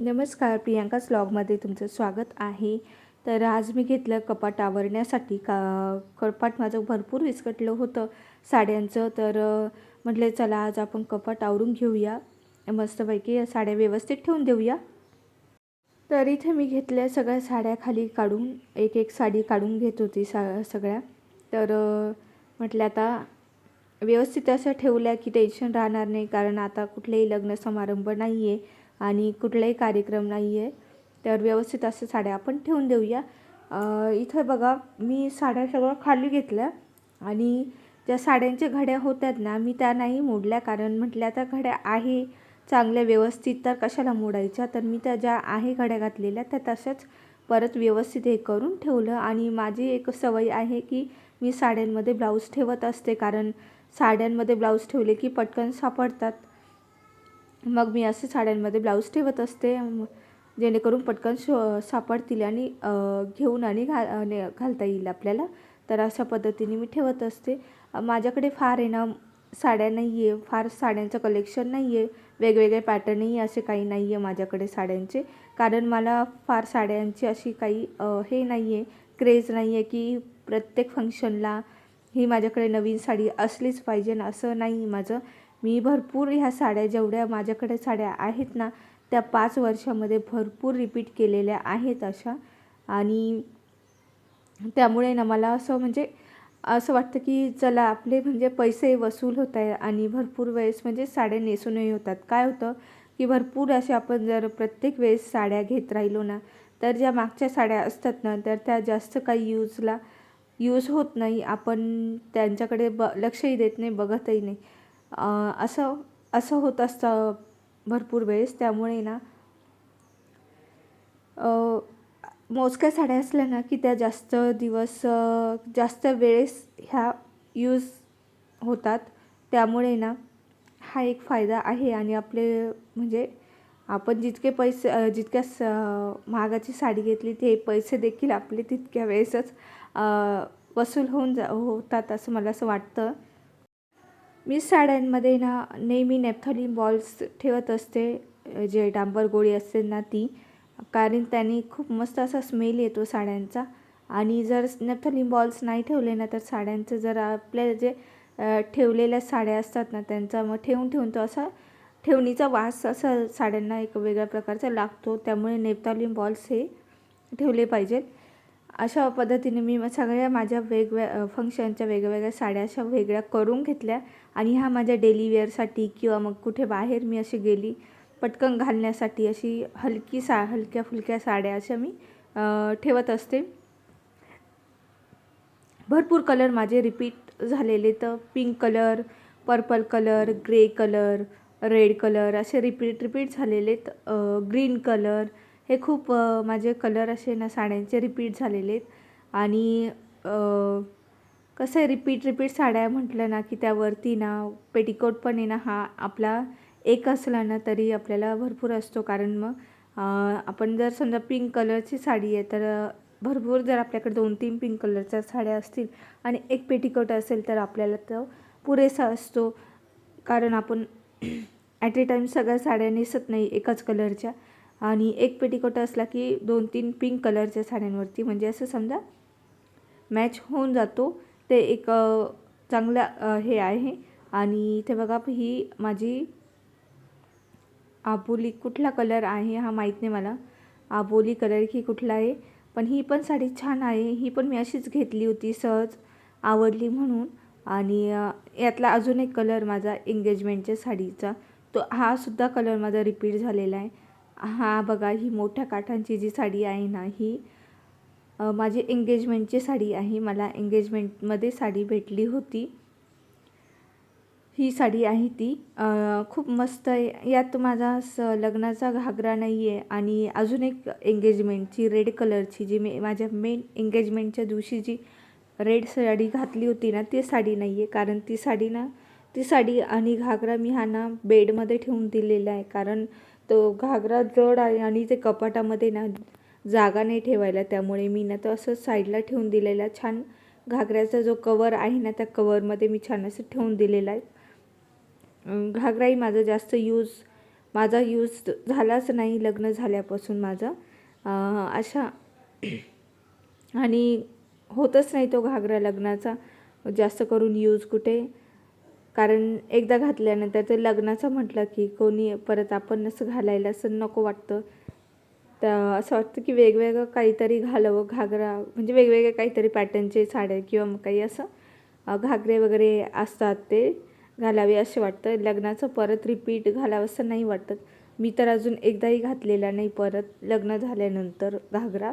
नमस्कार प्रियांकाच ब्लॉगमध्ये तुमचं स्वागत आहे. तर आज मी घेतलं कपाट आवरण्यासाठी. का कपाट माझं भरपूर विस्कटलं होतं साड्यांचं. तर म्हटले म्हटलं चला आज आपण कपाट आवरून घेऊया. मस्तपैकी या साड्या व्यवस्थित ठेवून देऊया. तर इथे मी घेतल्या सगळ्या साड्या खाली काढून एक एक साडी काढून घेत होती सा सगळ्या. तर म्हटलं आता व्यवस्थित असं ठेवल्या की टेन्शन राहणार नाही. कारण आता कुठलेही लग्न समारंभ नाही आहे आणि कुठलाही कार्यक्रम नाही आहे. तर व्यवस्थित असं साड्या आपण ठेवून देऊया. इथं बघा मी साड्या सगळं खाली घेतल्या आणि ज्या साड्यांच्या घड्या होत्यात ना मी त्या नाही मोडल्या कारण म्हटल्या आता घड्या आहे चांगल्या व्यवस्थित तर कशाला मोडायच्या? तर मी त्या ज्या आहे घड्या घातलेल्या त्या तशाच परत व्यवस्थित हे करून ठेवलं. आणि माझी एक सवय आहे की मी साड्यांमध्ये ब्लाऊज ठेवत असते कारण साड्यांमध्ये ब्लाऊज ठेवले की पटकन सापडतात. मग मी असे साड्यांमध्ये ब्लाऊज ठेवत असते जेणेकरून पटकन शो सापडतील आणि घेऊन आणि घा आणि घालता येईल आपल्याला. तर अशा पद्धतीने मी ठेवत असते. माझ्याकडे फार आहे ना साड्या नाही आहे फार साड्यांचं कलेक्शन नाही आहे वेगवेगळे पॅटर्नही असे काही नाही आहे माझ्याकडे साड्यांचे. कारण मला फार साड्यांची अशी काही हे नाही आहे क्रेज नाही आहे की प्रत्येक फंक्शनला ही माझ्याकडे नवीन साडी असलीच पाहिजे ना असं नाही माझं. मी भरपूर ह्या साड्या जेवढ्या माझ्याकडे साड्या आहेत ना त्या पाच वर्षामध्ये भरपूर रिपीट केलेल्या आहेत अशा. आणि त्यामुळे ना मला असं म्हणजे असं वाटतं की चला आपले म्हणजे पैसे वसूल होत आहे आणि भरपूर वेळेस म्हणजे साड्या नेसूनही होतात. काय होतं की भरपूर असे आपण जर प्रत्येक वेळेस साड्या घेत राहिलो ना तर ज्या मागच्या साड्या असतात ना तर त्या जास्त काही यूजला यूज होत नाही. आपण त्यांच्याकडे ब लक्षही देत नाही बघतही नाही. असं असं होत असतं भरपूर वेळेस. त्यामुळे ना मोजक्या साड्या असल्या ना की त्या जास्त दिवस जास्त वेळेस ह्या यूज होतात. त्यामुळे ना हा एक फायदा आहे. आणि आपले म्हणजे आपण जितके पैसे जितक्या स महागाची साडी घेतली ते पैसे देखील आपले तितक्या वेळेसच वसूल होऊन जा होतात असं मला असं वाटतं. मी साड्यांमध्ये ना नेहमी नेपथॉलिन बॉल्स ठेवत असते. जे डांबर गोळी असते ना ती. कारण त्याने खूप मस्त असा स्मेल येतो साड्यांचा. आणि जर नेपथॉलिन बॉल्स नाही ठेवले ना तर साड्यांचं जर आपल्या जे ठेवलेल्या साड्या असतात ना त्यांचा मग ठेवून ठेवून तो असा ठेवणीचा वास असा साड्यांना एक वेगळ्या प्रकारचा लागतो. त्यामुळे नेपथॉलिन बॉल्स हे ठेवले पाहिजेत अशा पद्धतीने मी मग सगळ्या माझ्या वेगवेगळ्या फंक्शनच्या वेगवेगळ्या साड्या अशा वेगळ्या करून घेतल्या. आणि ह्या माझ्या डेली वेअरसाठी किंवा मग कुठे बाहेर मी अशी गेली पटकन घालण्यासाठी अशी हलकी सा हलक्या फुलक्या साड्या अशा मी ठेवत असते. भरपूर कलर माझे रिपीट झालेले तर pink colour purple colour grey colour red colour असे रिपीट रिपीट झालेले ग्रीन कलर हे खूप माझे कलर असे ना साड्यांचे रिपीट झालेले आहेत. आणि कसं आहे रिपीट रिपीट साड्या म्हटलं ना की त्यावरती ना पेटिकोट पण आहे ना हा आपला एक असला ना तरी आपल्याला भरपूर असतो. कारण मग आपण जर समजा पिंक कलरची साडी आहे तर भरपूर जर आपल्याकडे दोन तीन पिंक कलरच्या साड्या असतील आणि एक पेटिकोट असेल तर आपल्याला तो पुरेसा असतो. कारण आपण ॲट ए टाईम सगळ्या साड्या नेसत नाही एकाच कलरच्या आणि एक पेटिकोट असला की दोन तीन पिंक कलरच्या साड्यांवरती. म्हणजे असं समजा मॅच होऊन जातो. ते एक चांगलं हे आहे. आणि इथे बघा ही माझी आबोली कुठला कलर आहे हा माहीत नाही मला. आबोली कलर की कुठला आहे. पण ही पण साडी छान आहे. ही पण मी अशीच घेतली होती सहज आवडली म्हणून. आणि यातला अजून एक कलर माझा एंगेजमेंटच्या साडीचा तो हा सुद्धा कलर माझा रिपीट झालेला आहे. हा बघा ही मोठ्या काठांची जी साडी आहे ना ही माझी एंगेजमेंटची साडी आहे. मला एंगेजमेंटमध्ये साडी भेटली होती. ही साडी आहे ती. खूप मस्त आहे. यात माझा स लग्नाचा घागरा नाही आहे आणि अजून एक एंगेजमेंटची रेड कलरची जी मी माझ्या मेन एंगेजमेंटच्या दिवशी जी रेड साडी घातली होती ना ती साडी नाही आहे कारण ती साडी ना ती साडी आणि घागरा मी हा ना बेडमध्ये ठेवून दिलेला आहे. कारण तो घागरा जड आहे आणि ते कपाटामध्ये ना जागा नाही ठेवायला. त्यामुळे मी ना तो असं साईडला ठेवून दिलेला आहे. छान घागऱ्याचा जो कवर आहे ना त्या कवरमध्ये मी छान असं ठेवून दिलेला आहे. घागराही माझा जास्त यूज माझा यूज झालाच नाही लग्न झाल्यापासून माझं. अशा आणि होतच नाही तो घागरा लग्नाचा. जास्त करून यूज कुठे? कारण एकदा घातल्यानंतर ते लग्नाचं म्हटलं की कोणी परत आपण असं घालायला असं नको वाटतं. तर असं वाटतं की वेगवेगळं काहीतरी घालावं घागरा म्हणजे वेगवेगळे काहीतरी पॅटर्नचे साड्या किंवा मग काही असं घागरे वगैरे असतात ते घालावे असे वाटतं. लग्नाचं परत रिपीट घालावं असं नाही वाटत. मी तर अजून एकदाही घातलेला नाही परत लग्न झाल्यानंतर घागरा.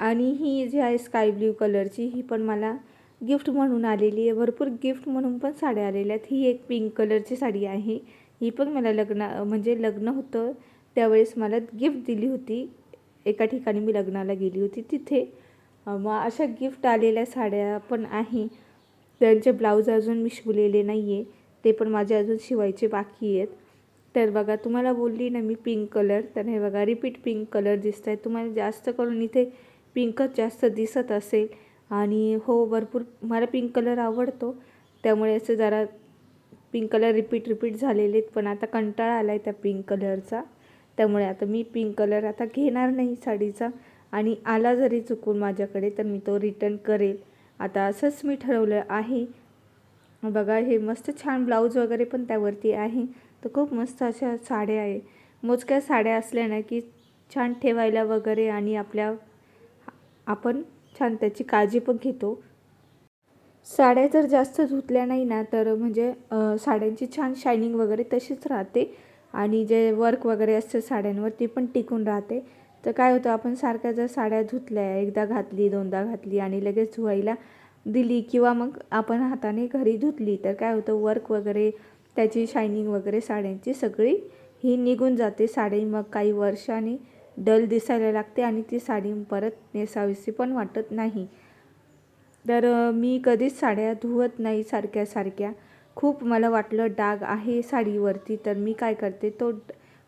आणि ही जी आहे स्काय ब्ल्यू कलरची ही पण मला गिफ्ट म्हणून आलेली आहे. भरपूर गिफ्ट म्हणून पण साड्या आलेल्या आहेत. ही एक पिंक कलरची साडी आहे. ही पण मला लग्न म्हणजे लग्न होतं. त्यावेळेस मला गिफ्ट दिली होती. एका ठिकाणी मी लग्नाला गेली होती तिथे. मग अशा गिफ्ट आलेल्या साड्या पण आहे. त्यांचे ब्लाऊज अजून मी शिवलेले नाही आहे ते पण माझे अजून शिवायचे बाकी आहेत. तर बघा तुम्हाला बोलली ना मी पिंक कलर तर हे बघा रिपीट पिंक कलर दिसत आहे तुम्हाला जास्त करून इथे पिंकच जास्त दिसत असेल. आणि हो भरपूर मला पिंक कलर आवडतो. त्यामुळे असं जरा पिंक कलर रिपीट रिपीट झालेले आहेत पण आता कंटाळा आला आहे त्या पिंक कलरचा त्यामुळे आता मी पिंक कलर आता घेणार नाही साडीचा. आणि आला जरी चुकून माझ्याकडे तर मी तो रिटर्न करेल. आता असंच मी ठरवलं आहे. बघा हे मस्त छान ब्लाऊज वगैरे पण त्यावरती आहे. तर खूप मस्त अशा साड्या आहे. मोजक्या साड्या असल्या ना की छान ठेवायला वगैरे आणि आपल्या आपण छान त्याची काळजी पण घेतो. साड्या जर जास्त धुतल्या नाही ना तर म्हणजे साड्यांची छान शायनिंग वगैरे तशीच राहते. आणि जे वर्क वगैरे असतं साड्यांवर ती पण टिकून राहते. तर काय होतं आपण सारख्या जर साड्या धुतल्या एकदा घातली दोनदा घातली आणि लगेच धुवायला दिली किंवा मग आपण हाताने घरी धुतली तर काय होतं वर्क वगैरे त्याची शायनिंग वगैरे साड्यांची सगळी ही निघून जाते. साडी मग काही वर्षाने डल दिसायला लागते आणि ती साडी परत नेसावीशी पण वाटत नाही. तर मी कधीच साड्या धुवत नाही सारख्या सारख्या. खूप मला वाटलं डाग आहे साडीवरती तर मी काय करते तो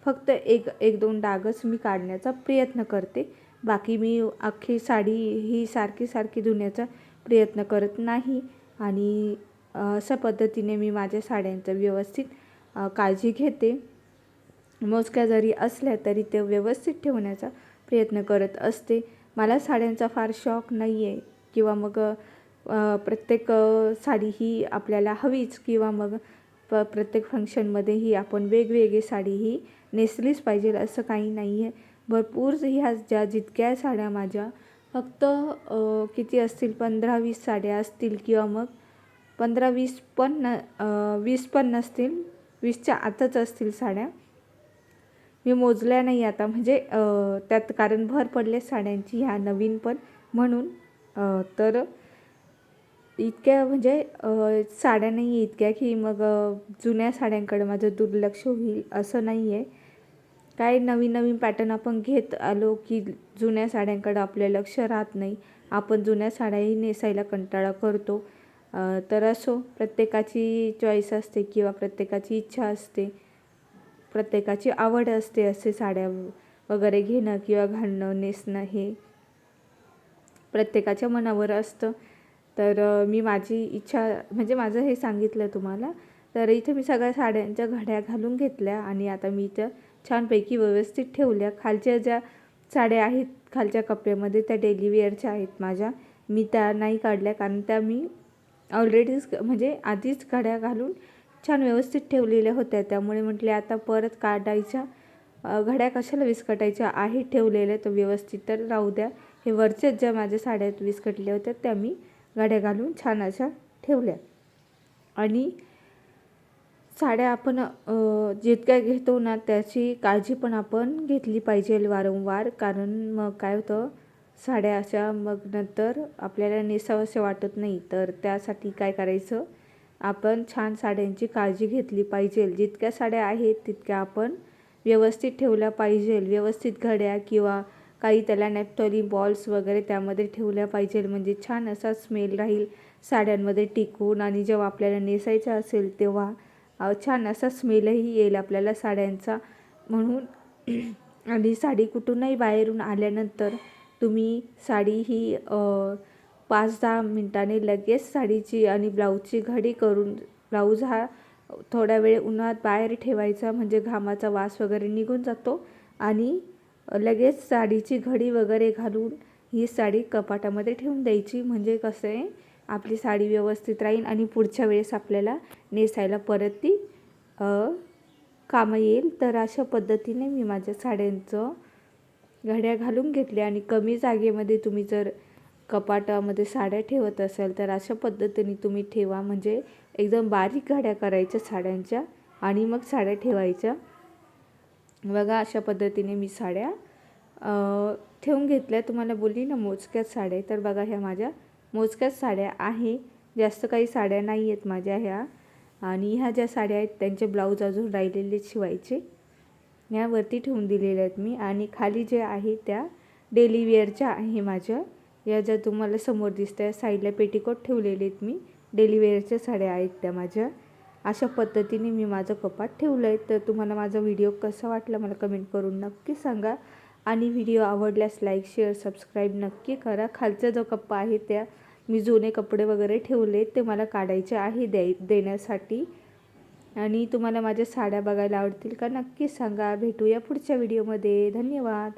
फक्त एक एक दोन डागच मी काढण्याचा प्रयत्न करते. बाकी मी अख्खी साडी ही सारखी सारखी धुण्याचा प्रयत्न करत नाही. आणि अशा पद्धतीने मी माझ्या साड्यांचं व्यवस्थित काळजी घेते. मोजक्या जरी असल्या तरी ते व्यवस्थित ठेवण्याचा प्रयत्न करत असते. मला साड्यांचा फार शौक नाही आहे किंवा मग प्रत्येक साडी ही आपल्याला हवीच किंवा मग प प्रत्येक फंक्शनमध्येही आपण वेगवेगळी साडी ही नेसलीच पाहिजे असं काही नाही आहे. भरपूर ह्या ज्या जितक्या साड्या माझ्या फक्त किती असतील पंधरा वीस साड्या असतील किंवा मग पंधरा वीस पण न वीस पण नसतील वीसच्या आतच असतील साड्या. मी मोजल्या नाही आता म्हणजे त्यात कारण भर पडले साड्यांची ह्या नवीन पण म्हणून. तर इतक्या म्हणजे साड्या नाही आहे इतक्या की मग जुन्या साड्यांकडे माझं दुर्लक्ष होईल असं नाही आहे काय नवीन नवीन पॅटर्न आपण घेत आलो की जुन्या साड्यांकडं आपलं लक्ष राहत नाही. आपण जुन्या साड्याही नेसायला कंटाळा करतो. तर असो प्रत्येकाची चॉईस असते किंवा प्रत्येकाची इच्छा असते. प्रत्येकाची आवड असते असे साड्या वगैरे घेणं किंवा घालणं नेसणं हे प्रत्येकाच्या मनावर असतं. तर मी माझी इच्छा म्हणजे माझं हे सांगितलं तुम्हाला. तर इथे मी सगळ्या साड्यांच्या घड्या घालून घेतल्या आणि आता मी इथं छानपैकी व्यवस्थित ठेवल्या. खालच्या ज्या साड्या आहेत खालच्या कप्प्यामध्ये त्या डेली वेअरच्या आहेत माझ्या. मी त्या नाही काढल्या कारण त्या मी ऑलरेडीच म्हणजे आधीच घड्या घालून छान व्यवस्थित ठेवलेल्या होत्या. त्यामुळे म्हटले आता परत काढायच्या घड्या कशाला विस्कटायच्या आहेत ठेवलेल्या तर व्यवस्थित तर राहू द्या. हे वरच्याच ज्या माझ्या साड्यात विस्कटल्या होत्या त्या मी गाड्या घालून छान अशा ठेवल्या. आणि साड्या आपण जितक्या घेतो ना त्याची काळजी पण आपण घेतली पाहिजे वारंवार. कारण मग काय होतं साड्या अशा मग नंतर आपल्याला नेसावंसं वाटत नाही. तर त्यासाठी काय करायचं आपण छान साड्यांची काळजी घेतली पाहिजे. जितक्या साड्या आहेत तितक्या आपण व्यवस्थित ठेवल्या पाहिजे. व्यवस्थित घड्या किंवा काही त्याला नेपटॉली बॉल्स वगैरे त्यामध्ये ठेवल्या पाहिजे म्हणजे छान असा स्मेल राहील साड्यांमध्ये टिकून. आणि जेव्हा आपल्याला नेसायचं असेल तेव्हा छान असा स्मेलही येईल आपल्याला साड्यांचा. म्हणून आणि साडी कुठूनही बाहेरून आल्यानंतर तुम्ही साडी ही पाच दहा मिनटाने लगेच साडीची आणि ब्लाऊजची घडी करून ब्लाऊज हा थोडा वेळ उन्हात बाहेर ठेवायचा. म्हणजे घामाचा वास वगैरे निघून जातो. आणि लगेच साडीची घडी वगैरे घालून ही साडी कपाटामध्ये ठेवून द्यायची. म्हणजे कसं आहे आपली साडी व्यवस्थित राहील आणि पुढच्या वेळेस आपल्याला नेसायला परत ती कामं येईल. तर अशा पद्धतीने मी माझ्या साड्यांचं घड्या घालून घेतल्या. आणि कमी जागेमध्ये तुम्ही जर कपाटामध्ये साड्या ठेवत असाल तर अशा पद्धतीने तुम्ही ठेवा. म्हणजे एकदम बारीक घड्या करायच्या साड्यांच्या आणि मग साड्या ठेवायच्या. बघा अशा पद्धतीने मी साड्या ठेवून घेतल्या. तुम्हाला बोलली ना मोजक्याच साड्या. तर बघा ह्या माझ्या मोजक्याच साड्या आहे. जास्त काही साड्या नाही आहेत माझ्या ह्या. आणि ह्या ज्या साड्या आहेत त्यांचे ब्लाऊज अजून राहिलेले शिवायचे. ह्यावरती ठेवून दिलेल्या आहेत मी. आणि खाली ज्या आहे त्या डेली वेअरच्या आहे माझ्या. या ज्या तुम्हाला समोर दिसत आहे साईडला पेटीकोट ठेवलेले आहेत मी. डेली वेअरच्या साड्या आहेत त्या माझ्या. अशा पद्धतीने मी माझं कपाट ठेवलं आहे तर तुम्हाला माझा व्हिडिओ कसा वाटला मला कमेंट करून नक्की सांगा. आणि व्हिडिओ आवडल्यास लाईक शेअर सबस्क्राईब नक्की करा. खालचा जो कप्पा आहे त्या मी जुने कपडे वगैरे ठेवले ते मला काढायचे आहे द्याय देण्यासाठी. आणि तुम्हाला माझ्या साड्या बघायला आवडतील का नक्की सांगा. भेटूया पुढच्या व्हिडिओमध्ये. धन्यवाद.